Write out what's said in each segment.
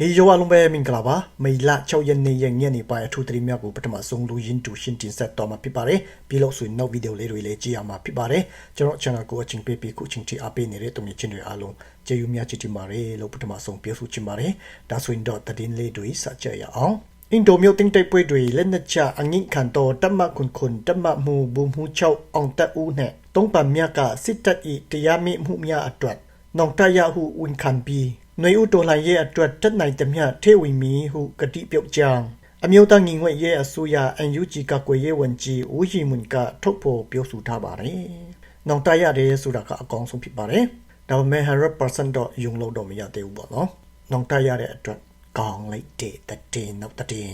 ဟေးယောအလုံးပဲမင်္ဂလာပါမေလ6ရက်နေ့ရဲ့ညနေပိုင်းအထူးသတင်းများကိုပထမဆုံးလူရင်းတူရှင်းတင်ဆက်တော်မှာဖြစ်ပါတယ်ပြီးလို့ဆိုရင်နောက်ဗီဒီယိုလေးတွေလည်းကြည့်ရမှာဖြစ်ပါတယ်ကျွန်တော် channel ကိုအချင်းပေးပြီးခုချင်းတီအားပေးနေတဲ့တုံ့ပြန်ချင်းတွေအားလုံးကျေးဇူးများချစ်တင်ပါတယ်လို့ပထမဆုံးပြောဆိုချင်ပါတယ်ဒါဆိုရင်တော့သတင်းလေးတွေစကြရအောင်အင်ဒိုမျိုးတင်တိတ်ပွဲတွေလက်နက်ချအငိခံတော်တမခွန်ခွန်တမမှုဘူမှုချောက်အောင်တအူးနဲ့တုံးပမြကစစ်တပ်ဤတရားမိမှုများအတွက်နောင်တရဟုဝန်ခံပြီး ຫນွေဥတော်လှန်ရေးအတွက်တက်နိုင်သမျှထေဝီမီဟုကတိပြုတ်ကြောင်းအမျိုးသားညီညွတ်ရေးအစိုးရ NUG ကကွယ်ရေးဝန်ကြီးဦးရီမွန်ကထုတ်ဖော်ပြောဆိုထားပါတယ်။နောင်တရတယ်ဆိုတာကအကောင်းဆုံးဖြစ်ပါတယ်။ဒါပေမဲ့100%တော့ယုံလို့တော့မရသေးဘူးပေါ့နော်။နောင်တရတဲ့အတွက်ကောင်းလိုက်တဲ့တည်နောက်တည်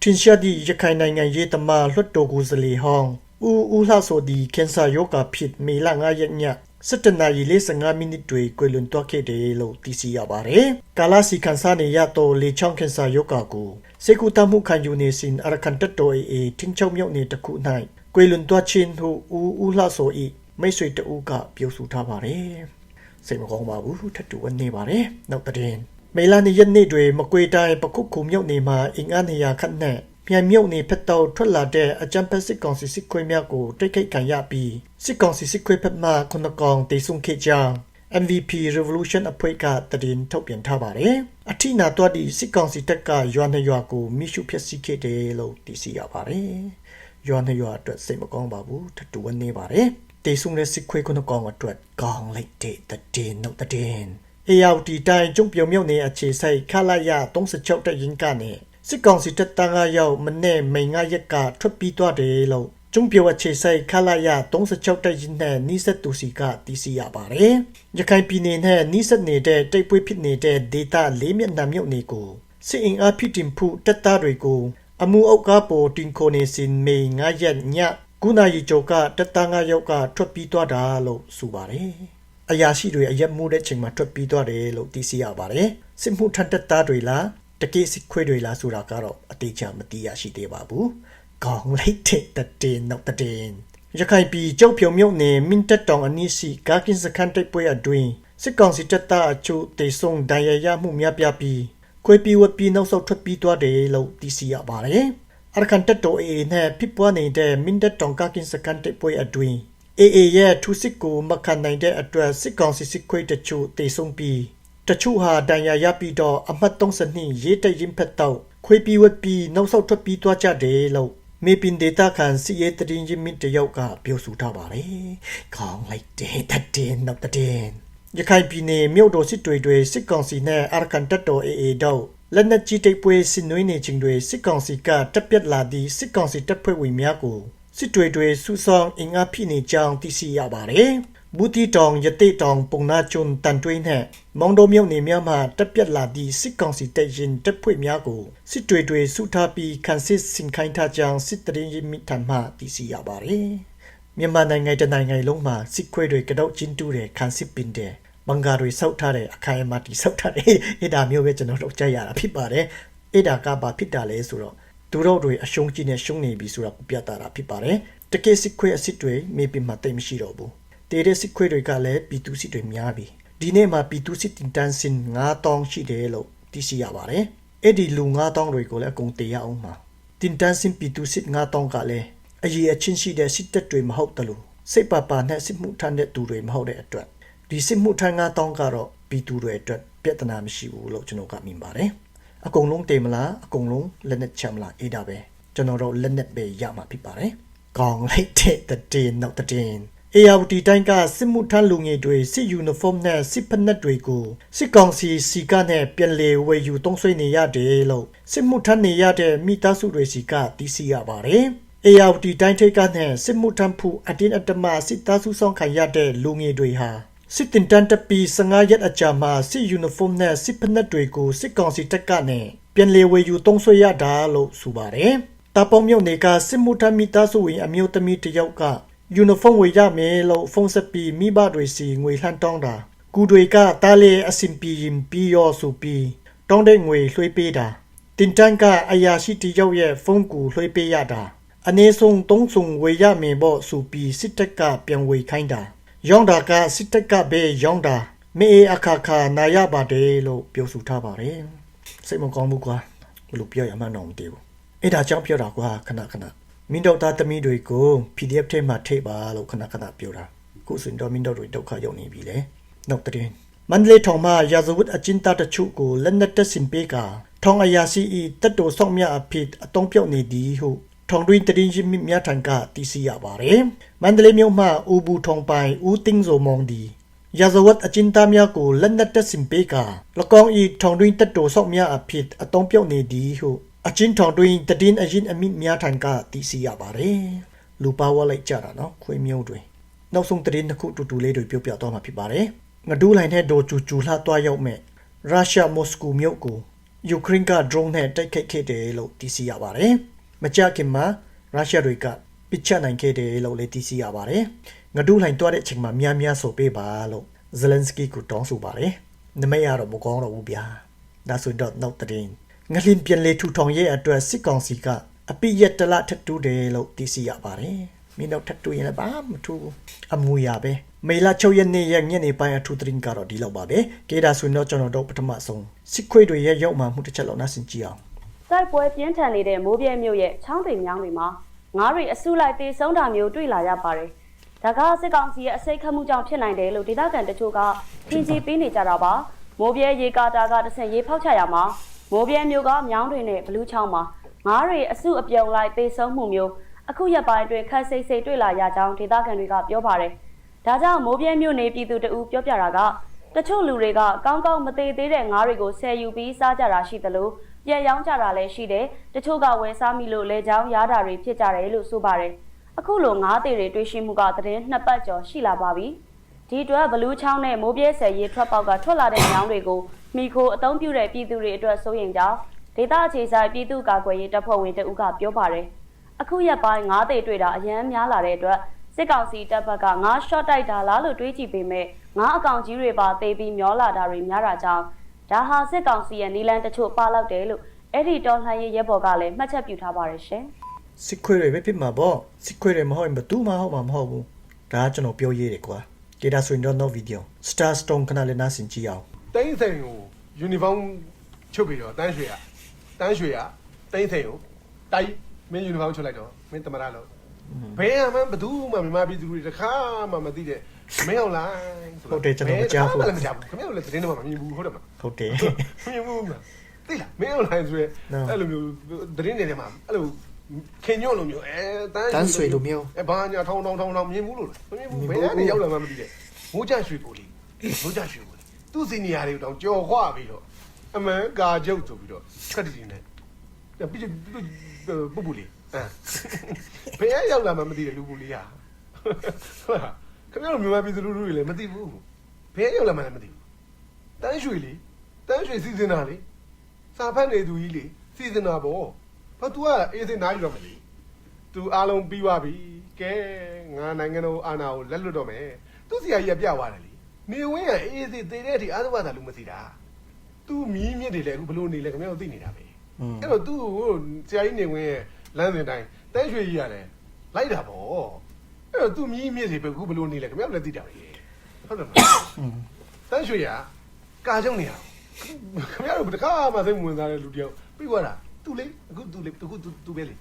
ထင်ရှားသည့်ရခိုင်နိုင်ငံရေးသမားလွှတ်တော်ကိုယ်စားလှယ်ဟောင်းဦးဦးလှဆိုဒီကင်ဆာယောဂဖြစ်မေလ9ရက်ည 17နာရီ45မိနစ်တွေကွယ်လွန်သွားခဲ့တယ်လို့သိရှိရပါတယ်။ကာလာစီခန်ဆာနေရတော့လေချောင်းကင်ဆာယောဂကိုစေကူတမှုခံယူနေစဉ်အရကန်တတော်အေတင်းချုံမြုပ်နေတခု၌ကွယ်လွန်သွားခြင်းဟုဦးဦးလှဆို၏မိတ်ဆွေတဦးကပြောဆိုထားပါတယ်။စိတ်မကောင်းပါဘူးထပ်တူဝင်နေပါတယ်။နောက်တဲ့မေလာနေရက်နေ့တွေမကွေတိုင်းပခုခုမြုပ်နေမှာအင်အားနေရခတ်နဲ့ မြန်မြုပ်နေဖက်တော်ထွက်လာတဲ့အကြံဖက်စစ်ကောင်စီစစ်ခွေးများကိုတိုက်ခိုက်ခံရပြီးစစ်ကောင်စီစစ်ခွေးဖက်မှခုနကောင်တေဆုံခဲ့ကြောင်း MVP Revolution အဖွဲ့ကတည်င်းထုတ်ပြန်ထားပါတယ်။အထိနာတော့ဒီစစ်ကောင်စီတပ်ကရွာနှရွာကိုမိရှုဖျက်ဆီးခဲ့တယ်လို့သိရှိရပါတယ်။ရွာနှရွာအတွက်စိတ်မကောင်းပါဘူးထတူဝင်နေပါတယ်။တေဆုံတဲ့စစ်ခွေးခုနကောင်အတွက်ကောင်းလိုက်တဲ့တည်င်းနှုတ်တည်င်းအေယောက်တီတိုင်းကျုံပြုံမြုပ်နေအခြေဆိုင်ခလာရ36တက်ရင်ကနေ စစ်ကောင်စီတပ်သားကရောက်မနေ့မိန်ငါရက်ကထွက်ပြီးသွားတယ်လို့ကျုံပြောအခြေဆိုင်ခလာရ36တက်ရင်နဲ့နီးစပ်သူစီကသိရှိရပါတယ်။ရခိုင်ပြည်နယ်နဲ့နီးစပ်နေတဲ့တိတ်ပွေးဖြစ်နေတဲ့ဒေတာလေးမျက်နှာမြုပ်နေကိုစစ်အင်အားဖြစ်တင်မှုတပ်သားတွေကိုအမှုအုပ်ကားပေါ်တင်ခိုနေစင်မေငါရက်ညကုနာရီကျော်ကတပ်သားငါယောက်ကထွက်ပြီးသွားတာလို့ဆိုပါတယ်။အရာရှိတွေအရက်မှုတဲ့ချိန်မှာထွက်ပြီးသွားတယ်လို့သိရှိရပါတယ်။စစ်မှုထမ်းတပ်သားတွေလား တကိစစ်ခွေးတွေလားဆိုတာကတော့အတိအကျမသိရရှိသေးပါဘူး။ခေါင်းလိုက်တဲ့တတင်နောက်တတင်ရခိုင်ပြည်ကြောက်ဖြုံမြုပ်နေမင်းတက်တောင်အနီးရှိကာကင်စခန်တိုက်ပွဲအတွင်းစစ်ကောင်စီတပ်သားအချို့တေဆုံဒဏ်ရာရမှုများပြားပြီးခွေးပြီးဝပြီးနောက်ဆုတ်ထွက်ပြီးသွားတယ်လို့သိရှိရပါတယ်။အရကန်တက်တော်အေနဲ့ဖြစ်ပွားနေတဲ့မင်းတက်တောင်ကာကင်စခန်တိုက်ပွဲအတွင်းအေအေရဲ့ထူစစ်ကိုမခံနိုင်တဲ့အတွက်စစ်ကောင်စီစစ်ခွေးတချို့တေဆုံပြီး တချို့ဟာဒဏ်ရာရပြီးတော့အမှတ်32ရေးတရင်ဖက်တော့ခွေးပြီးဝက်ပြီးနောက်ဆောက်ထွက်ပြီးသွားကြတယ်လို့မေပင်ဒေတာကန်စီရဲ့တရင်ချင်းမင်းတယောက်ကပြောဆိုထားပါတယ်။ခေါင်းလိုက်တဲ့တတဲ့နောက်တဲ့ရခိုင်ပြည်နယ်မြို့တော်စစ်တွေတွေစစ်ကောင်စီနဲ့အာရကန်တပ်တော်အေအေတို့လက်နက်ကြီးတိတ်ပွဲဆင်နွှဲနေခြင်းတွေစစ်ကောင်စီကတပ်ပြက်လာသည့်စစ်ကောင်စီတပ်ဖွဲ့ဝင်များကိုစစ်တွေတွေစူဆောင်းအင်အားဖိနေကြောင်းသိရှိရပါတယ်။ ဘူတီတောင်ရတိတောင်ပုံနာကျွန်းတန်တွင်းနဲ့မောင်တော်မြုပ်နေများမှတက်ပြက်လာသည့်စစ်ကောင်စီတပ်ရင်တပ်ဖွဲ့များကိုစစ်တွေတွေစုထားပြီးခန်းစစ်စင်ခိုင်းထားကြောင်းစစ်တရင်ရမိထံမှသိရှိရပါတယ်။မြန်မာနိုင်ငံတနိုင်ငံလုံးမှာစစ်ခွေးတွေကြောက်ချင်းတူးတဲ့ခန်းစစ်ပင်တဲ့ဘင်္ဂါတွေစောက်ထားတဲ့အခိုင်အမာတိစောက်ထားတဲ့အဲ့ဒါမျိုးပဲကျွန်တော်တို့ကြိုက်ရတာဖြစ်ပါတယ်။အဲ့ဒါကဘာဖြစ်တာလဲဆိုတော့သူတို့တွေအရှုံးကြီးနဲ့ရှုံးနေပြီဆိုတာပြသတာဖြစ်ပါတယ်။တကယ်စစ်ခွေးအစ်စ်တွေမေပင်မှာတိတ်မရှိတော့ဘူး တေတဲ့စစ်ခွေးတွေကလည်းပီတူစစ်တွေများပြီဒီနေ့မှာပီတူစစ်တင်တန်းစင်9000ရှိတယ်လို့သိရှိရပါတယ်အဲ့ဒီလူ9000တွေကိုလည်းအကုန်တေရအောင်မှာတင်တန်းစင်ပီတူစစ်9000ကလည်းအရေးအချင်းရှိတဲ့စစ်တပ်တွေမဟုတ်တလို့စိတ်ပါပါနဲ့စစ်မှုထမ်းတဲ့သူတွေမဟုတ်တဲ့အတွက်ဒီစစ်မှုထမ်း9000ကတော့ပီတူတွေအတွက်ပြဿနာမရှိဘူးလို့ကျွန်တော်ကမြင်ပါတယ်အကုန်လုံးတေမလားအကုန်လုံးလက်နက်ချမ်းမလားအေးဒါပဲကျွန်တော်တို့လက်နက်ပဲရမှာဖြစ်ပါတယ်ကောင်းလိုက်တဲ့တဲ့နောက်တဲ့ အေယာဝတီတိုင်းကစစ်မှုထမ်းလူငယ်တွေစစ်ယူနီဖောင်းနဲ့စစ်ဖက်နှက်တွေကိုစစ်ကောင်စီစီကနဲ့ပြန်လည်ဝယ်ယူသုံးစွဲနေရတယ်လို့စစ်မှုထမ်းနေရတဲ့မိသားစုတွေစီကသိရှိရပါတယ်။အေယာဝတီတိုင်းထိပ်ကနဲ့စစ်မှုထမ်းဖို့အတင်းအဓမ္မစစ်သားစုဆောင်ခံရတဲ့လူငယ်တွေဟာစစ်တင်တန်တပီ15ရက်အကြာမှာစစ်ယူနီဖောင်းနဲ့စစ်ဖက်နှက်တွေကိုစစ်ကောင်စီတပ်ကနဲ့ပြန်လည်ဝယ်ယူသုံးစွဲရတာလို့ဆိုပါတယ်။တာပုံမြုပ်နေကစစ်မှုထမ်းမိသားစုဝင်အမျိုးသမီးတယောက်က ယူနီဖောင်းဝေရမယ်လို့ဖုန်းဆက်ပြီးမိဘတွေစီငွေလှမ်းတောင်းတာကူတွေကတားလေအစင်ပီရင်ပြီးရောဆိုပြီးတောင်းတဲ့ငွေလွှဲပေးတာတင်တန်းကအရာရှိတယောက်ရဲ့ဖုန်းကူလွှဲပေးရတာအနည်းဆုံးသုံးဆုံဝေရမယ်ပေါ့ဆိုပြီးစစ်တပ်ကပြန်ဝေခိုင်းတာရောင်းတာကစစ်တပ်ကပဲရောင်းတာမေအခါခါနာရပါတယ်လို့ပြောဆိုထားပါတယ်စစိတ်မကောင်းဘူးကွာဘယ်လိုပြောရမှန်းတော့မသိဘူးအဲ့ဒါကြောင့်ပြောတာကွာခဏခဏ မင်းတို့သားသမီးတွေကို PDF ထဲမှာထိပါလို့ခဏခဏပြောတာခုဆိုရင်တော့မင်းတို့တွေဒုက္ခရောက်နေပြီလေနောက်တဲ့မန္တလေးထောင်မှာရာဇဝတ်အကျဉ်းသားတချို့ကိုလက်နက်တပ်ဆင်ပေးကထောင်အရာစီဤတက်တော်ဆောင်မြအဖြစ်အတုံးပြောက်နေသည်ဟုထောင်တွင်းတရင်ရှိမြထံကသိရှိရပါတယ်မန္တလေးမြို့မှာဦးဘူးထောင်ပိုင်ဦးတင်းဇိုမောင်ဒီရာဇဝတ်အကျဉ်းသားများကိုလက်နက်တပ်ဆင်ပေးက၎င်း၏ထောင်တွင်းတပ်တော်ဆောက်များအဖြစ်အတုံးပြောက်နေသည်ဟု အကျဉ်းထောင်တွင်းတည်င်းအရင်အမိများထံကသိရှိရပါတယ်လူပါဝလိုက်ကြတာနော်ခွေမျိုးတွေနောက်ဆုံးတည်င်းတစ်ခုတူတူလေးတွေပြောပြတော့မှာဖြစ်ပါတယ်ငဒူးလိုင်းနဲ့ဒိုချူချူလှသွားရောက်မဲ့ရုရှားမော်စကိုမြို့ကိုယူကရိန်းက drone နဲ့တိုက်ခိုက်ခဲ့တယ်လို့သိရှိရပါတယ်မကြခင်မှာရုရှားတွေကပစ်ချနိုင်ခဲ့တယ်လို့လည်းသိရှိရပါတယ်ငဒူးလိုင်းတွားတဲ့အချိန်မှာများများဆိုပေးပါလို့ဇလန်စကီကိုတောင်းဆိုပါတယ်။နမရတော့မကောင်းတော့ဘူးဗျာ။ဒါဆိုတော့နောက်တဲ့ ငလင်ပြန်လေထူထောင်ရဲ့အတွက်စစ်ကောင်စီကအပိယက်တလထတူတယ်လို့သိရှိရပါတယ်။မင်းတို့ထတူရင်လည်းဘာမထူဘူးအမူအရာပဲ။မေလာ6ရက်နေ့ရဲ့ညနေပိုင်းအထူးသတင်းကတော့ဒီလောက်ပါပဲ။ကေဒါဆိုရင်တော့ကျွန်တော်တို့ပထမဆုံးစစ်ခွေးတွေရဲ့ရောက်မှမှုတစ်ချက်လောက်နားဆင်ကြည့်အောင်တိုက်ပွဲပြင်းထန်နေတဲ့မိုးပြဲမြို့ရဲ့ချောင်းတွေမြောင်းတွေမှာငါးတွေအစုလိုက်တေဆုံးတာမျိုးတွေ့လာရပါတယ်။ဒါကစစ်ကောင်စီရဲ့အစိတ်ခတ်မှုကြောင့်ဖြစ်နိုင်တယ်လို့ဒေသခံတချို့ကထင်ကြီးပေးနေကြတာပါ။မိုးပြဲရေကာတာကတဆင့်ရေဖောက်ချရမှာ မိုးပြဲမြို့ကမြောင်းတွေနဲ့ဘလူးချောင်းမှာငါးတွေအစုအပြုံလိုက်တေဆုံးမှုမျိုးအခုရက်ပိုင်းအတွင်းခက်စိတ်စိတ်တွေ့လာရကြောင်းဒေသခံတွေကပြောပါတယ်။ဒါကြောင့်မိုးပြဲမြို့နေပြည်သူတအူးပြောပြတာကတချို့လူတွေကကောင်းကောင်းမသေးသေးတဲ့ငါးတွေကိုဆယ်ယူပြီးစားကြတာရှိသလိုပြန်ရောင်းကြတာလည်းရှိတယ်တချို့ကဝယ်စားမိလို့လေချောင်းရားတာတွေဖြစ်ကြတယ်လို့ဆိုပါတယ်အခုလိုငါးသေးတွေတွေ့ရှိမှုကသတင်းနှစ်ပတ်ကျော်ရှိလာပါပြီ ဒီအတွက်ဘလူးချောင်းနဲ့မိုးပြဲဆယ်ရေထွက်ပေါက်ကထွက်လာတဲ့ညောင်းတွေကိုမိခိုအသုံးပြုတဲ့ပြည်သူတွေအတွက်စိုးရိမ်ကြောင်းဒေသအခြေဆိုင်ပြည်သူ့ကာကွယ်ရေးတပ်ဖွဲ့ဝင်တဦးကပြောပါတယ်အခုရက်ပိုင်းငါးသေးတွေ့တာအရန်များလာတဲ့အတွက်စစ်ကောင်စီတပ်ဘက်ကငါး short တိုက်တာလားလို့တွေးကြည့်ပေမဲ့ငါးအကောင်ကြီးတွေပါတေးပြီးမျောလာတာတွေများတာကြောင့်ဒါဟာစစ်ကောင်စီရဲ့နီလန်တချို့ပါလောက်တယ်လို့အဲ့ဒီတော်လှန်ရေးရဲဘော်ကလည်းမှတ်ချက်ပြုထားပါတယ်ရှင်စစ်ခွေးတွေပဲဖြစ်မှာပေါ့စစ်ခွေးတွေမဟုတ်ရင်ဘယ်သူမှဟုတ်မှာမဟုတ်ဘူးဒါကကျွန်တော်ပြောရေးတယ်ကွာ ကေဒါဆိုရင်တော့ no video star stone ခဏလေးနားဆင်ကြည့်အောင်တိုင်းစိန်ကိုယူနီဖောင်းချုပ်ပြီးတော့တန်းရွှေရတန်းရွှေရတိုင်းစိန်ကိုတိုက်မင်းယူနီဖောင်းချုပ်လိုက်တော့မင်းတမရလို့ဘယ်မှဘသူမှမြန်မာပြည်သူတွေတစ်ခါမှမသိတဲ့မင်းအောင်လိုင်းလည်းမကြားဘူးခင်ဗျားတို့လည်းသတင်းတော့မမြင်ဘူးဟုတ်တယ်မဟုတ်တယ်မမြင်ဘူးမသိလားမင်းအောင်လိုင်းဆိုရဲအဲ့လိုမျိုးသတင်းတွေထဲမှာအဲ့လို ခင်ညွန့်လိုမျိုးအဲတန်းအဲဘာညာထောင်းထောင်းထောင်းထောင်းမြင်ဘူးလို့မမြင်ဘူးဘယ်ကနေရောက်လာမှမသိတဲ့မိုးကြရွှေကိုလေးမိုးကြရွှေကိုလေးသူ့စီနီယာတွေကိုတောင်ကြော်ခွာပြီးတော့အမှန်ကာကျုပ်ဆိုပြီးတော့ခက်တီနေတယ်ပြီးပူပူလေးအဲဘယ်ရောက်လာမှမသိတဲ့လူပူလေးဟာဟုတ်လားခင်ဗျားတို့မြန်မာပြည်သူလူထုတွေလည်းမသိဘူးဘယ်ရောက်လာမှလည်းမသိဘူးတန်းရွှေလေးတန်းရွှေစီစဉ်တာလေစာဖတ်နေသူကြီးလေစီစဉ်တာပေါ့ ဘာ तू ကအေးစင်နားယူတော့မယ်လေ तू အားလုံးပြီးသွားပြီကဲငါနိုင်ငံတော်အာဏာကိုလက်လွတ်တော့မယ်သူ့ဆရာကြီးကပြသွားတယ်လေနေဝင်းကအေးစင်တည်တဲ့အထိအာသဝတာလူမစီတာ तू မီးမြစ်တွေလည်းအခုဘလို့နေလဲခင်ဗျားတို့သိနေတာပဲအဲ့တော့ तू ကိုဆရာကြီးနေဝင်းရဲ့လမ်းစဉ်တိုင်းတဲရွှေကြီးကလည်းလိုက်တာပေါ့အဲ့တော့ तू မီးမြစ်တွေပဲအခုဘလို့နေလဲခင်ဗျားတို့လည်းသိတာပဲဟုတ်တယ်မလားတဲရွှေကကာကျုံနေရခင်ဗျားတို့တကားမှစိတ်ဝင်စားတဲ့လူတယောက်ပြီးသွားတာ သူလေအခုသူလေအခုသူသူပဲလေ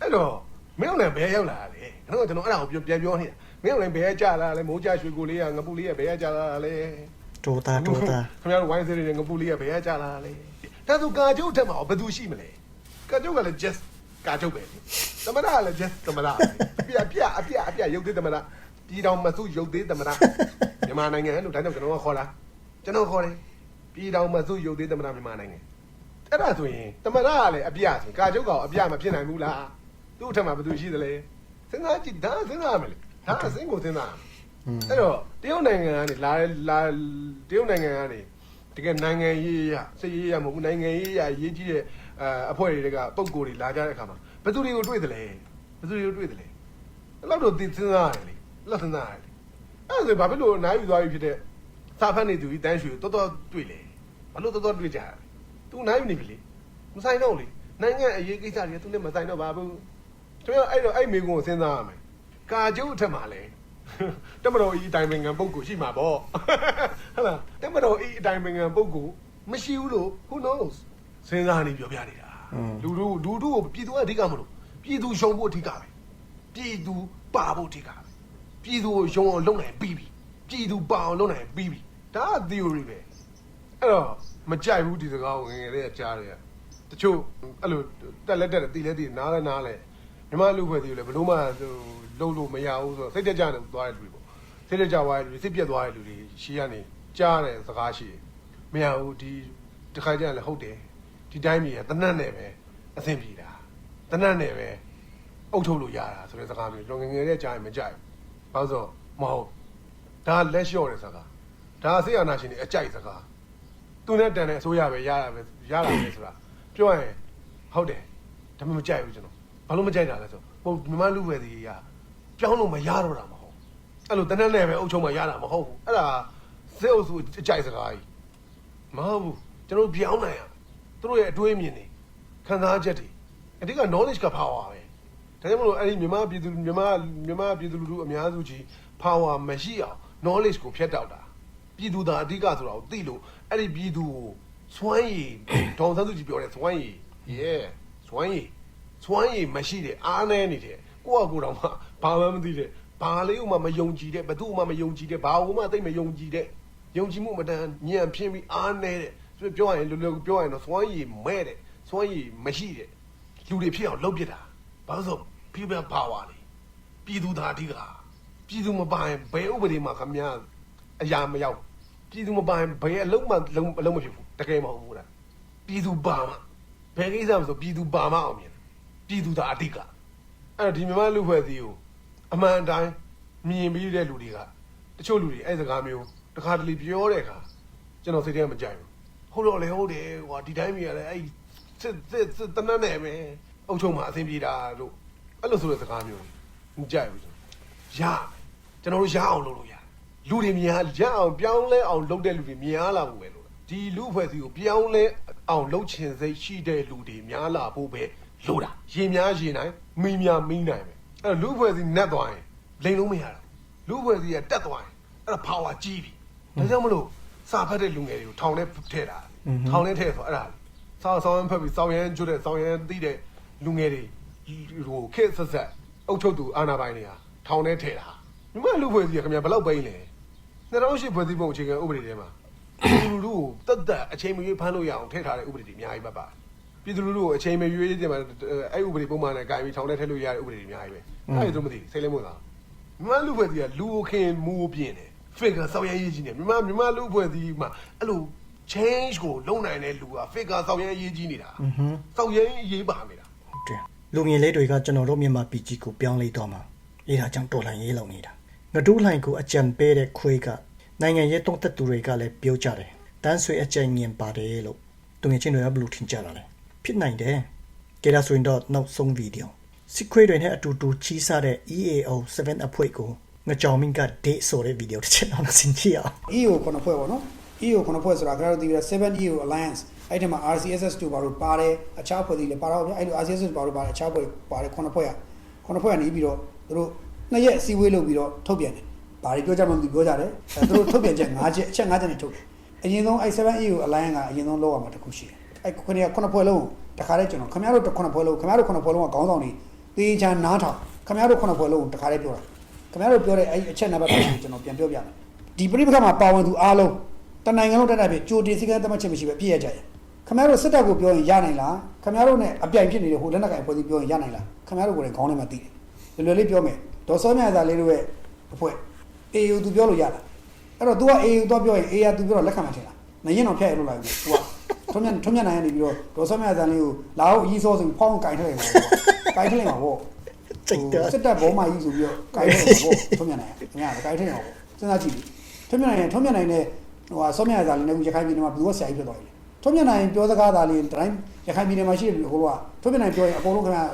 အဲ့တော့မင်းတို့လည်းဘယ်ရောက်လာလဲကျွန်တော်ကျွန်တော်အဲ့ဒါကိုပြန်ပြောနေတာမင်းတို့လည်းဘယ်ကြလာလဲမိုးကြရွှေကိုလေးကငပူလေးကဘယ်ကြလာလဲတိုးတာတိုးတာခင်ဗျားတို့ဝိုင်းစေးတွေငပူလေးကဘယ်ကြလာလဲဒါဆိုကာကြုံထက်မှာဘယ်သူရှိမလဲကာကြုံကလည်း just ကာကြုံပဲသမဏကလည်း just သမဏအပြအပြအပြအပြရုပ်သေးသမဏပြည်တော်မစုရုပ်သေးသမဏမြန်မာနိုင်ငံလို့ဒါကြောင့်ကျွန်တော်ကခေါ်လာကျွန်တော်ခေါ်တယ်ပြည်တော်မစုရုပ်သေးသမဏမြန်မာနိုင်ငံ အဲ့ဒါဆိုရင်သမဏကလည်းအပြဆိုကာကြုံကောင်အပြမဖြစ်နိုင်ဘူးလားသူ့ထက်မှာဘယ်သူရှိသလဲစဉ်းစားကြည့်ဒါစဉ်းစားရမယ်လေဒါအစင်းကိုစဉ်းစားရမယ်อืมအဲ့တော့တရုတ်နိုင်ငံကနေလာလာတရုတ်နိုင်ငံကနေတကယ်နိုင်ငံရေးရစစ်ရေးရမဟုတ်ဘူးနိုင်ငံရေးရရေးကြီးတဲ့အဲအဖွဲ့တွေကပုံကိုယ်တွေလာကြတဲ့အခါမှာဘယ်သူတွေကိုတွေ့တယ်လဲဘယ်သူတွေကိုတွေ့တယ်လဲအဲ့လောက်တော့သိစဉ်းစားရတယ်လေအဲ့လောက်စဉ်းစားရတယ်အဲ့ဒါဆိုဘာဖြစ်လို့နိုင်ယူသွားပြီဖြစ်တဲ့စာဖတ်နေသူကြီးတန်းရွှေတော်တော်တွေ့လေဘာလို့တော်တော်တွေ့ကြရလဲ तू နိုင်ယူနေပြီလေမဆိုင်တော့လေနိုင်ငံအရေးကိစ္စတွေ तू နဲ့မဆိုင်တော့ပါဘူးကျွန်တော်အဲ့တော့အဲ့မိကုန်းကိုစဉ်းစားရမယ်ကာကျုပ်အထက်မှာလဲတမတော်ဤအတိုင်းပင်ငံပုဂ္ဂိုလ်ရှိမှာပေါ့ဟုတ်လားတမတော်ဤအတိုင်းပင်ငံပုဂ္ဂိုလ်မရှိဘူးလို့ who knows စဉ်းစားနေပြောပြနေတာလူတို့လူတို့ကိုပြည်သူကအဓိကမလို့ပြည်သူရှုံဖို့အဓိကပဲပြည်သူပါဖို့အဓိကပဲပြည်သူကိုရှုံအောင်လုပ်နိုင်ပြီးပြီပြည်သူပါအောင်လုပ်နိုင်ပြီးပြီဒါက theory ပဲအဲ့တော့ မကြိုက်ဘူးဒီစကားကိုငယ်ငယ်လေးကကြားတယ်တချို့အဲ့လိုတက်လက်တက်တယ်တီလဲတီနားလဲနားလဲမြမလူဖွဲ့တီလဲဘလို့မှဟိုလုံးလို့မရဘူးဆိုတော့စိတ်တက်ကြတယ်သွားတဲ့လူတွေပေါ့စိတ်တက်ကြသွားတဲ့လူတွေစိတ်ပြက်သွားတဲ့လူတွေရှေ့ကနေကြားတယ်စကားရှိတယ်မရဘူးဒီတစ်ခါကျရင်လည်းဟုတ်တယ်ဒီတိုင်းပြည်ကတနတ်နဲ့ပဲအဆင်ပြေတာတနတ်နဲ့ပဲအုပ်ထုတ်လို့ရတာဆိုတဲ့စကားမျိုးကျွန်တော်ငယ်ငယ်လေးကြားရင်မကြိုက်ဘူးဘာလို့ဆိုတော့မဟုတ်ဒါလက်လျှော့တဲ့စကားဒါဆေးအာနာရှင်တွေအကြိုက်စကား သူနဲ့တန်တဲ့အစိုးရပဲရတာပဲရတာပဲဆိုတာပြောရင်ဟုတ်တယ်ဒါမှမကြိုက်ဘူးကျွန်တော်ဘာလို့မကြိုက်တာလဲဆိုဟိုမြန်မာလူဝယ်စီကပြောင်းလို့မရတော့တာမဟုတ်အဲ့လိုတနက်နဲ့ပဲအုပ်ချုပ်မှရတာမဟုတ်ဘူးအဲ့ဒါစေအုပ်စုအကြိုက်စကားကြီးမဟုတ်ဘူးကျွန်တော်ပြောင်းနိုင်ရသူတို့ရဲ့အတွေးအမြင်တွေခံစားချက်တွေအဓိက knowledge က power ပဲဒါကြောင့်မလို့အဲ့ဒီမြန်မာပြည်သူမြန်မာမြန်မာပြည်သူလူထုအများစုကြီး power မရှိအောင် knowledge ကိုဖျက်တောက်တာ ပြည်သူသားအဓိကဆိုတာကိုသိလို့အဲ့ဒီပြည်သူကိုစွမ်းရည်ဒေါန်ဆန်းစုကြည်ပြောတဲ့စွမ်းရည် yeah စွမ်းရည်စွမ်းရည်မရှိတဲ့အားနည်းနေတဲ့ကိုယ့်အကိုယ်တော်မှဘာမှမသိတဲ့ဘာလေးကိုမှမယုံကြည်တဲ့ဘသူ့မှမယုံကြည်တဲ့ဘာကိုမှသိမယုံကြည်တဲ့ယုံကြည်မှုမတန်ညံ့ဖျင်းပြီးအားနည်းတဲ့ဆိုပြောရရင်လွယ်လွယ်ပြောရရင်တော့စွမ်းရည်မဲ့တဲ့စွမ်းရည်မရှိတဲ့လူတွေဖြစ်အောင်လုပ်ပြတာဘာလို့ဆို people power လေပြည်သူသားအဓိကပြည်သူမပိုင်ဘယ်ဥပဒေမှာခမများအရာမရောက် ပြည်သူမပိုင်ဘယ်အလုံးမှလုံးအလုံးမဖြစ်ဘူးတကယ်မဟုတ်ဘူးလားပြည်သူပါမှဘယ်ကိစ္စမဆိုပြည်သူပါမှအောင်မြင်တယ်ပြည်သူသားအဓိကအဲ့တော့ဒီမြန်မာလူဖွဲ့စည်းကိုအမှန်အတိုင်းမြင်ပြီးတဲ့လူတွေကတချို့လူတွေအဲ့စကားမျိုးတခါတလေပြောတဲ့အခါကျွန်တော်စိတ်ထဲမကြိုက်ဘူးဟုတ်တော့လေဟုတ်တယ်ဟိုဒီတိုင်းမျိုးလည်းအဲ့စစ်စစ်စစ်တနတ်နဲ့ပဲအုပ်ချုပ်မှာအဆင်ပြေတာလို့အဲ့လိုဆိုတဲ့စကားမျိုးမကြိုက်ဘူးကျွန်တော်ရကျွန်တော်တို့ရအောင်လုပ်လို့ရတယ် လူတွေများရအောင်ပြောင်းလဲအောင်လုပ်တဲ့လူတွေများလာဖို့ပဲလို့ဒီလူဖွဲ့စည်းကိုပြောင်းလဲအောင်လုပ်ချင်စိတ်ရှိတဲ့လူတွေများလာဖို့ပဲလို့တာရင်များရင်နိုင်မိများမိနိုင်ပဲအဲ့တော့လူဖွဲ့စည်းနဲ့သွားရင်လိန်လုံးမရတော့လူဖွဲ့စည်းကတက်သွားရင်အဲ့ဒါ power ကြီးပြီဒါကြောင့်မလို့စာဖတ်တဲ့လူငယ်တွေကိုထောင်ထဲထည့်တာထောင်ထဲထည့်ဆိုအဲ့ဒါဆောင်းဆောင်းဖက်ပြီးဆောင်းရမ်းကျွတ်တဲ့ဆောင်းရမ်းသိတဲ့လူငယ်တွေဟိုခက်ဆက်ဆက်အုပ်ချုပ်သူအာဏာပိုင်တွေဟာထောင်ထဲထည့်တာမြမလူဖွဲ့စည်းကခင်ဗျာဘယ်လောက်ပိန်းလဲ 2008ဖွဲ့စည်းပုံအခြေခံဥပဒေထဲမှာပြည်သူလူထုကိုတတ်တတ်အချိန်မရွေးဖမ်းလို့ရအောင်ထည့်ထားတဲ့ဥပဒေတွေအများကြီးပဲပါပြည်သူလူထုကိုအချိန်မရွေးတင်မှာအဲ့ဥပဒေပုံမှန်နဲ့ဂိုင်ပြီးထောင်ထဲထည့်လို့ရတဲ့ဥပဒေတွေအများကြီးပဲအဲ့ဒါဆိုမသိစိတ်လေးမဝင်သားမြမလူဖွဲ့စည်းကလူကိုခင်မူပြင်းတယ် figure စောင်းရမ်းရေးကြီးနေမြမမြမလူဖွဲ့စည်းမှာအဲ့လို change ကိုလုံနိုင်တဲ့လူက figure စောင်းရမ်းရေးကြီးနေတာစောင်းရမ်းရေးပါနေတာဟုတ်တယ်လူငယ်လေးတွေကကျွန်တော်တို့မြန်မာပြည်ကြီးကိုပြောင်းလဲတော့မှာအဲဒါကြောင့်တော်လှန်ရေးလုပ်နေတာ ငဒူးလှိုင်ကိုအကြံပေးတဲ့ခွေးကနိုင်ငံရေးတုံးသက်သူတွေကလည်းပြောကြတယ်တန်းဆွေအကြိမ်မြင်ပါတယ်လို့သူငယ်ချင်းတွေကဘယ်လိုထင်ကြတာလဲဖြစ်နိုင်တယ်ကြည့်ရဆိုရင်တော့နောက်ဆုံးဗီဒီယိုစစ်ခွေးတွေနဲ့အတူတူချီးစားတဲ့ EAO 7အဖွဲ့ကိုငကြောင်မင်းက date ဆိုတဲ့ဗီဒီယိုတစ်ချက်တော့ဆင်ကြည့်အောင် EO ခုနှစ်ဖွဲ့ပေါ့နော် EO ခုနှစ်ဖွဲ့ဆိုတာခင်ဗျားတို့သိရ7 EO Alliance အဲ့ဒီမှာ RCSS တို့ဘာလို့ပါတယ်အခြားဖွဲ့တွေလည်းပါတော့ဗျအဲ့လို RCSS ဘာလို့ပါတယ်အခြားဖွဲ့ပါတယ်ခုနှစ်ဖွဲ့ရခုနှစ်ဖွဲ့ကနေပြီးတော့သူတို့ နှစ်ရက်အစည်းအဝေးလုပ်ပြီးတော့ထုတ်ပြန်တယ်ဘာတွေပြောကြမှမသိပြောကြတယ်အဲသူတို့ထုတ်ပြန်ချက်၅ချက်အချက်၅ချက်နဲ့ထုတ်တယ်အရင်ဆုံးအဲ့7 EO Alliance ကအရင်ဆုံးလောက်ရမှာတစ်ခုရှိတယ်အဲ့ခုနှစ်ခုနှစ်ဖွဲ့လုံးတခါတည်းကျွန်တော်ခင်ဗျားတို့ခုနှစ်ဖွဲ့လုံးခင်ဗျားတို့ခုနှစ်ဖွဲ့လုံးကခေါင်းဆောင်တွေတေးချာနားထောင်ခင်ဗျားတို့ခုနှစ်ဖွဲ့လုံးတခါတည်းပြောတာခင်ဗျားတို့ပြောတဲ့အဲ့အချက်နံပါတ်ကိုကျွန်တော်ပြန်ပြောပြမယ်ဒီပြိပခါမှာပါဝင်သူအားလုံးတနိုင်ငံလုံးတက်တက်ပြကြိုတင်စည်းကမ်းသတ်မှတ်ချက်မရှိပဲပြည့်ရကြရခင်ဗျားတို့စစ်တပ်ကိုပြောရင်ရနိုင်လားခင်ဗျားတို့နဲ့အပြိုင်ဖြစ်နေတဲ့ဟိုလက်နက်ကိုင်အဖွဲ့အစည်းပြောရင်ရနိုင်လားခင်ဗျားတို့ကိုယ်တိုင်ခေါင်းထဲမှာသိတယ်လွယ်လွယ်လေးပြောမယ် ဒေါ်စောမြတ်သားလေးတို့ရဲ့အဖွဲ့ AU သူပြောလို့ရလားအဲ့တော့ तू က AU တော့ပြောရင် AU သူပြောတော့လက်ခံမှာထင်လားမရင်တော့ဖျက်ရလို့လိုက်ဘူး तू ကထုံးမြထုံးမြနိုင်နေပြီးတော့ဒေါ်စောမြတ်သားလေးကိုလာအောင်အကြီးစောဆိုဖောင်းကင်ထည့်လိုက်ပါကင်ထည့်လိုက်ပါဗောစိတ်တော့စစ်တပ်ဘောမကြီးဆိုပြီးတော့ကင်ထည့်လိုက်ပါဗောထုံးမြနိုင်ခင်ဗျားကင်ထည့်အောင်စဉ်းစားကြည့်ထုံးမြနိုင်ထုံးမြနိုင်နဲ့ဟိုဟာစောမြတ်သားလေးနဲ့ရခိုင်ပြည်နယ်မှာဘယ်သူကဆရာကြီးဖြစ်သွားပြီလဲထုံးမြနိုင်ပြောစကားသားလေးတိုင်းရခိုင်ပြည်နယ်မှာရှိတယ်ဟိုကထုံးမြနိုင်ပြောရင်အကုန်လုံးခင်ဗျာ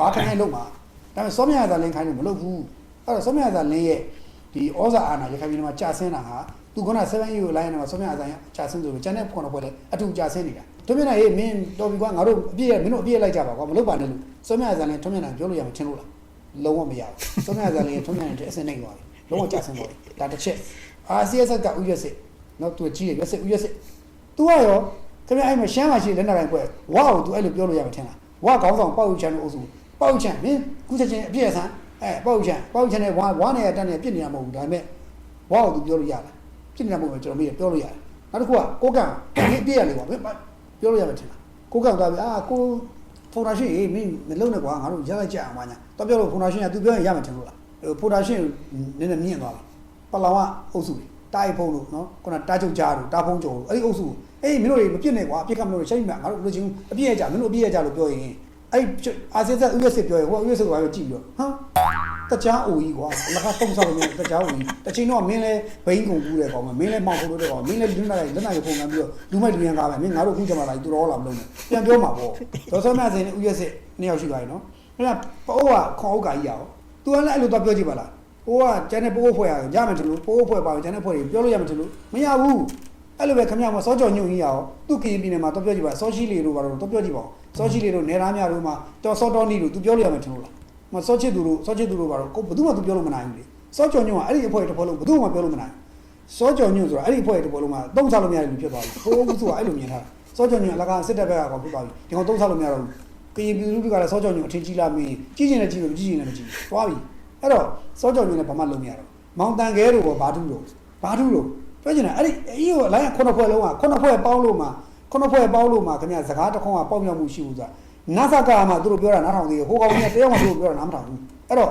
ဘာခိုင်းခိုင်းလုပ်မှာ ဒါပေမဲ့စောမြနိုင်သာလင်းခိုင်းလို့မလုပ်ဘူးအဲ့တော့စောမြနိုင်သာလင်းရဲ့ဒီဩဇာအာဏာရခိုင်ပြည်နယ်မှာကြာဆင်းတာဟာသူက7 EU လိုင်းနဲ့စောမြနိုင်သာကြာဆင်းဆိုပြီးကျန်တဲ့ခုနပွဲလည်းအတူကြာဆင်းနေတာထုံးမြနိုင်ရေးမင်းတော်ပြီကွာငါတို့အပြည့်မင်းတို့အပြည့်လိုက်ကြပါကွာမလုပ်ပါနဲ့လို့စောမြနိုင်သာလင်းထုံးမြနိုင်ပြောလို့ရမှာချင်းလို့လားလုံးဝမရဘူးစောမြနိုင်သာလင်းထုံးမြနိုင်တဲ့အစင်းနေသွားပြီလုံးဝကြာဆင်းသွားပြီဒါတစ်ချက် RCS ကဥရစစ်နောက်သူကြီးရရစစ်ဥရစစ် तू ကရောခင်ခင်ဗျအဲ့မှာရှမ်းမှာရှိတဲ့လက်နက်ကိုင်ပွဲဝါကို तू အဲ့လိုပြောလို့ရမှာထင်လားဝါခေါင်းဆောင်ပေါ့ယူချန်တို့အုပ်စု ပေါ့ယူချန်မင်းခုချက်ချင်းအပြည့်အစမ်းအဲပေါ့ယူချန်ပေါ့ယူချန်နဲ့ဝါဝါနဲ့တက်နေပြစ်နေရမဟုတ်ဘူးဒါပေမဲ့ဝါကို तू ပြောလို့ရလားပြစ်နေရမဟုတ်ဘူးကျွန်တော်မေးပြောလို့ရတယ်နောက်တစ်ခုကကိုကံဒီအပြည့်ရလေကွာပြောလို့ရမှာထင်လားကိုကံသွားပြီအာကိုဖုန်ဒါရှင်းအေးမင်းမလုံးနဲ့ကွာငါတို့ရလိုက်ကြအောင်ပါညာတော့ပြောလို့ဖုန်ဒါရှင်းက तू ပြောရင်ရမှာထင်လို့လားဖုန်ဒါရှင်းနည်းနည်းမြင့်သွားပြီပလောင်ကအုပ်စုတွေတားဖုံလို့နော်ခုနတားချုပ်ကြားတို့တားဖုံကျော်တို့အဲ့ဒီအုပ်စုအေးမင်းတို့တွေမပြစ်နဲ့ကွာအပြစ်ကမလို့ရှိမှငါတို့လိုချင်အပြစ်ရကြမင်းတို့အပြစ်ရကြလို့ပြောရင် အဲ့အာဆီယံဥယျာဉ်ပြောရင်ဟိုဥယျာဉ်ဆိုတော့ကြည့်ပြီးတော့ဟမ်တကြားအိုကြီးကွာလက်ကတုံးဆောက်လို့တကြားအိုကြီးတချိန်တော့မင်းလဲဘိန်းကုန်ကူးတယ်ကောင်မင်းလဲမောင်ကုန်လို့တဲ့ကောင်မင်းလဲလူနာလိုက်လက်နာရပုံကံပြီးတော့လူမိုက်လူရန်ကားပဲမင်းငါတို့အခုကြမှာလာသူတော်လာမလို့နဲ့ပြန်ပြောမှာပေါ့ဒေါ်စောမြစင်ဥယျာဉ်စစ်နှစ်ယောက်ရှိသွားပြီနော်အဲ့ဒါပိုးကခေါင်းအုပ်ကကြီးရအောင် तू ကလည်းအဲ့လိုတော့ပြောကြည့်ပါလားပိုးကကျန်တဲ့ပိုးဖွဲ့ရရမယ်တလို့ပိုးဖွဲ့ပါကျန်တဲ့ဖွဲ့တွေပြောလို့ရမယ်တလို့မရဘူးအဲ့လိုပဲခမရမစောကြော်ညွန့်ကြီးရအောင်သူကရင်ပြည်နယ်မှာတော့ပြောကြည့်ပါစောရှိလီတို့ကတော့တော့ပြောကြည့်ပါ စောရှိလီတို့နေသားများတို့မှာတော်စောတော်နီတို့ तू ပြောလို့ရမယ်တလို့လားမစောချစ်သူတို့စောချစ်သူတို့ကတော့ကိုဘယ်သူမှ तू ပြောလို့မနိုင်ဘူးလေစောကြော်ညွန့်ကအဲ့ဒီအဖွဲ့တစ်ဖွဲ့လုံးဘယ်သူမှပြောလို့မနိုင်စောကြော်ညွန့်ဆိုတာအဲ့ဒီအဖွဲ့တစ်ဖွဲ့လုံးမှာတုံးချလို့မရဘူးဖြစ်သွားပြီပိုးဦးစုကအဲ့လိုမြင်ထားစောကြော်ညွန့်အလကားစစ်တပ်ဘက်ကကောဖြစ်သွားပြီဒီကောင်တုံးချလို့မရတော့ဘူးကရင်ပြည်သူတွေကလည်းစောကြော်ညွန့်အထင်ကြီးလာမင်းကြီးကျင်တယ်ကြီးလို့ကြီးကျင်တယ်မကြီးသွားပြီအဲ့တော့စောကြော်ညွန့်နဲ့ဘာမှလုံးမရတော့မောင်တန်ခဲတို့ကဘာထုလို့ဘာထုလို့ပြောချင်တယ်အဲ့ဒီအေးကိုလိုင်းခုနှစ်ဖွဲ့လုံးကခုနှစ်ဖွဲ့ပေါင်းလို့မှ ခုနှစ်ဖွဲ့ပေါင်းလို့မှခင်ဗျစကားတစ်ခွန်းကပေါက်မြောက်မှုရှိဘူးဆိုတာနတ်ဆက်ကမှသူတို့ပြောတာနားထောင်သေးတယ်ဟိုကောင်ကတယောက်မှသူတို့ပြောတာနားမထောင်ဘူးအဲ့တော့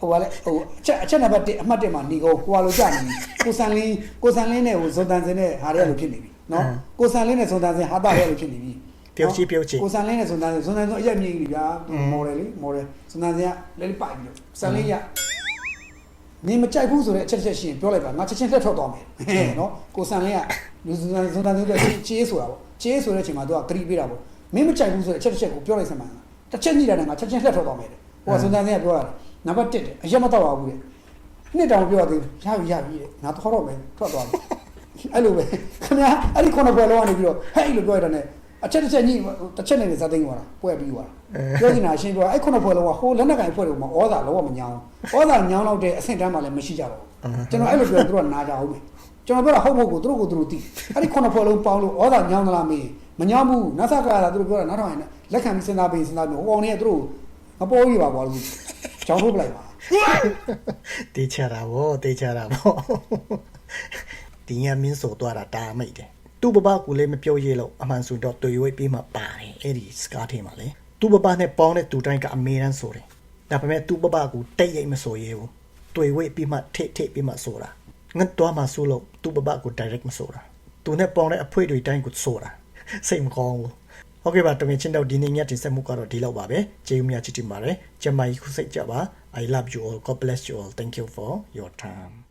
ဟိုကလည်းဟိုအချက်အချက်နံပါတ်1အမှတ်1မှာနေကုန်ဟိုကလိုကြာနေပြီကိုဆန်လင်းကိုဆန်လင်းနဲ့ဟိုဇွန်တန်စင်နဲ့ဟာရဲလိုဖြစ်နေပြီနော်ကိုဆန်လင်းနဲ့ဇွန်တန်စင်ဟာတာရဲလိုဖြစ်နေပြီပြုတ်ချီပြုတ်ချီကိုဆန်လင်းနဲ့ဇွန်တန်စင်ဇွန်တန်စင်အရက်မြင်ကြီးဗျာမော်တယ်လေမော်တယ်ဇွန်တန်စင်ကလဲလေးပိုက်ပြီးတော့ဆန်လင်းရ နင်မကြိုက်ဘူးဆိုတဲ့အချက်ချက်ရှိရင်ပြောလိုက်ပါငါချက်ချင်းလက်ထွက်သွားမယ်ဟဲ့နော်ကိုဆန်လင်းကလူစံစံတန်တွေချေးဆိုတာပေါ့ချေးဆိုတဲ့အချိန်မှာသူကဂရီပေးတာပေါ့မင်းမကြိုက်ဘူးဆိုတဲ့အချက်တစ်ချက်ကိုပြောလိုက်စမ်းပါတစ်ချက်ညှိတာနဲ့ငါချက်ချင်းလက်ထွက်သွားမယ်တဲ့ဟိုကစံတန်စင်းကပြောရတယ်နံပါတ်1တဲ့အရက်မတော့ပါဘူးတဲ့နှစ်တောင်ပြောသေးရပြီရပြီတဲ့ငါတော့တော့မယ်ထွက်သွားမယ်အဲ့လိုပဲခင်ဗျာအဲ့ဒီခုနပွဲလုံးကနေပြီးတော့ဟဲ့လို့ပြောရတဲ့နဲ့ အချက်တစ်ချက်ညှိတစ်ချက်နဲ့ဇာသိန်းသွားတာပွဲပြီးသွားတာပြောနေတာရှင်းပြောအဲ့ခုနပွဲလုံးကဟိုလက်နက်ကင်ဖွဲ့တယ်မှာဩဇာလုံးဝမညောင်းဩဇာညောင်းတော့တဲ့အဆင့်တန်းမှလည်းမရှိကြတော့ကျွန်တော်အဲ့လိုပြောသူတို့ကနာကြအောင်မယ်ကျွန်တော်ပြောတာဟုတ်ဖို့ကိုသူတို့ကိုသူတို့သိအဲ့ဒီခုနပွဲလုံးပေါင်းလို့ဩဇာညောင်းသလားမေးမညောင်းဘူးနတ်ဆက်ကလာသူတို့ပြောတာနားထောင်ရင်လက်ခံပြီးစဉ်းစားပြီးစဉ်းစားပြီးဟိုကောင်တွေကသူတို့မပေါ်ကြီးပါဘောလို့ကြောင်းထုတ်ပလိုက်ပါတေးချတာဗောတေးချတာဗောဒီညမင်းဆိုတော့တာတာမိတ်တယ် သူ့ဘဘကူလည်းမပြောရလို့အမှန်ဆိုတော့တွေ့ရွေးပြီးမှပါတယ်အဲ့ဒီစကားထဲမှာလေသူ့ဘဘနဲ့ပေါင်းတဲ့သူတိုင်းကအမေရန်ဆိုတယ်ဒါပေမဲ့သူ့ဘဘကူတိတ်ရိတ်မဆိုရဲဘူးတွေ့ဝေးပြီးမှထိထိပြီးမှဆိုတာငတ်တော့မှဆိုလို့သူ့ဘဘကူ direct မဆိုတာသူနဲ့ပေါင်းတဲ့အဖွဲတွေတိုင်းကိုဆိုတာစိတ်မကောင်းဘူးဟုတ်ကဲ့ပါတမင်ချင်းတော့ဒီနေ့ညတင်ဆက်မှုကတော့ဒီလောက်ပါပဲကျေးဇူးများချစ်တင်ပါတယ်ကျမကြီးခုစိတ်ကြပါ I love you all God bless you all thank you for your time